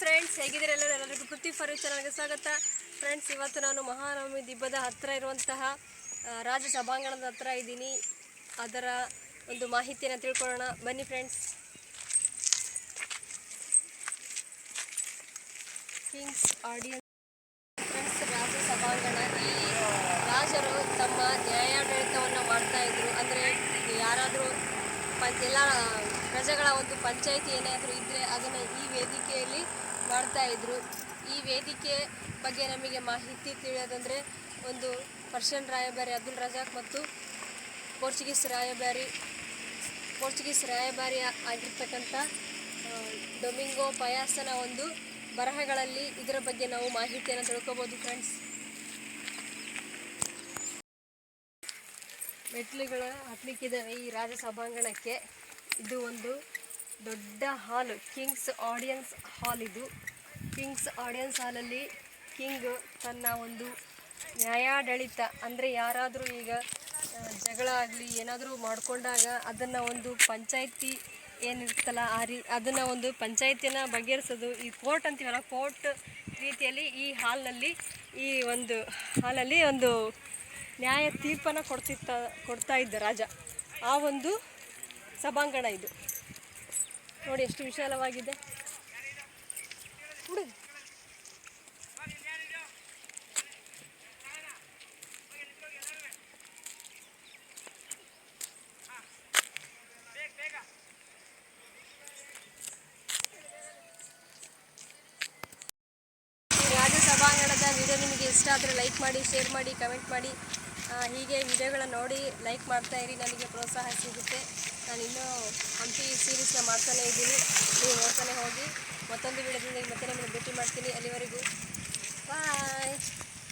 Friends ಹೇಗಿದ್ದೀರ ಎಲ್ಲರೂ? ಎಲ್ಲರಿಗೂ ಪೃಥ್ವಿ ಫರ್ ಚಾನಲ್ಗೆ ಸ್ವಾಗತ. ಫ್ರೆಂಡ್ಸ್ ಇವತ್ತು ನಾನು ಮಹಾನವಮಿ ದಿಬ್ಬದ ಹತ್ತಿರ ಇರುವಂತಹ ರಾಜ ಸಭಾಂಗಣದ ಹತ್ರ ಇದ್ದೀನಿ. ಅದರ ಒಂದು ಮಾಹಿತಿಯನ್ನು ತಿಳ್ಕೊಳ್ಳೋಣ. ಬನ್ನಿ ಫ್ರೆಂಡ್ಸ್ ಕಿಂಗ್ಸ್ ಆಡಿಯನ್ಸ್ ಫ್ರೆಂಡ್ಸ್ ರಾಜ ಸಭಾಂಗಣ ಇಲ್ಲಿ ರಾಜರು ತಮ್ಮ ನ್ಯಾಯಾಡಳಿತವನ್ನು ಮಾಡ್ತಾ ಇದ್ರು. ಅಂದರೆ ಯಾರಾದರೂ ಎಲ್ಲ ಪ್ರಜೆಗಳ ಒಂದು ಪಂಚಾಯಿತಿ ಏನಾದರೂ ಇದ್ದರೆ ಅದನ್ನು ಈ ವೇದಿಕೆಯಲ್ಲಿ ಮಾಡ್ತಾ ಇದ್ರು. ಈ ವೇದಿಕೆ ಬಗ್ಗೆ ನಮಗೆ ಮಾಹಿತಿ ತಿಳಿಯೋದಂದರೆ ಒಂದು ಪರ್ಷಿಯನ್ ರಾಯಭಾರಿ ಅಬ್ದುಲ್ ರಜಾಕ್ ಮತ್ತು ಪೋರ್ಚುಗೀಸ್ ರಾಯಭಾರಿ ಪೋರ್ಚುಗೀಸ್ ರಾಯಭಾರಿ ಆಗಿರ್ತಕ್ಕಂಥ ಡೊಮಿಂಗೋ ಪಯಾಸನ ಒಂದು ಬರಹಗಳಲ್ಲಿ ಇದರ ಬಗ್ಗೆ ನಾವು ಮಾಹಿತಿಯನ್ನು ತಿಳ್ಕೋಬೋದು ಫ್ರೆಂಡ್ಸ್ ಮೆಟ್ಲುಗಳು ಹತ್ಲಿಕ್ಕಿದ್ದಾವೆ ಈ ರಾಜ ಸಭಾಂಗಣಕ್ಕೆ ಇದು ಒಂದು ದೊಡ್ಡ ಹಾಲ್, ಕಿಂಗ್ಸ್ ಆಡಿಯನ್ಸ್ ಹಾಲ್ ಇದು. ಕಿಂಗ್ಸ್ ಆಡಿಯನ್ಸ್ ಹಾಲಲ್ಲಿ ಕಿಂಗ್ ತನ್ನ ಒಂದು ನ್ಯಾಯಾಡಳಿತ, ಅಂದರೆ ಯಾರಾದರೂ ಈಗ ಜಗಳ ಆಗಲಿ, ಏನಾದರೂ ಮಾಡಿಕೊಂಡಾಗ ಅದನ್ನು ಒಂದು ಪಂಚಾಯಿತಿ ಏನಿರ್ತಲ್ಲ ಆ ರೀ, ಅದನ್ನು ಒಂದು ಪಂಚಾಯತಿನ ಬಗೆಹರಿಸೋದು. ಈ ಕೋರ್ಟ್ ಅಂತೀವಲ್ಲ, ಕೋರ್ಟ್ ರೀತಿಯಲ್ಲಿ ಈ ಹಾಲ್ನಲ್ಲಿ, ಈ ಒಂದು ಹಾಲಲ್ಲಿ ಒಂದು ನ್ಯಾಯ ತೀರ್ಪನ್ನು ಕೊಡ್ತಿತ್ತ, ಕೊಡ್ತಾ ಇದ್ದ ರಾಜ. ಆ ಒಂದು ಸಭಾಂಗಣ ಇದು. ನೋಡಿ ಎಷ್ಟು ವಿಶಾಲವಾಗಿದೆ. ಹುಡುಗ. ಈ ರಾಜ ಸಭಾಂಗಣದ ವಿಡಿಯೋ ನಿಮಗೆ ಇಷ್ಟ ಆದರೆ ಲೈಕ್ ಮಾಡಿ ಶೇರ್ ಮಾಡಿ ಕಮೆಂಟ್ ಮಾಡಿ. ಹೀಗೆ ವಿಡಿಯೋಗಳನ್ನ ನೋಡಿ ಲೈಕ್ ಮಾಡ್ತಾ ಇರಿ, ನನಗೆ ಪ್ರೋತ್ಸಾಹ ಸಿಗುತ್ತೆ. ನಾನು ಇನ್ನೂ ಹಂಪಿ ಸೀರೀಸ್ನ ಮಾಡ್ತಾನೇ ಇದ್ದೀನಿ. ನೀವು ನೋಡ್ತಾನೆ ಹೋಗಿ. ಮತ್ತೊಂದು ವಿಡಿಯೋದಲ್ಲಿ ಮತ್ತೆ ನಿಮ್ಮನ್ನು ಭೇಟಿ ಮಾಡ್ತೀನಿ. ಅಲ್ಲಿವರೆಗೂ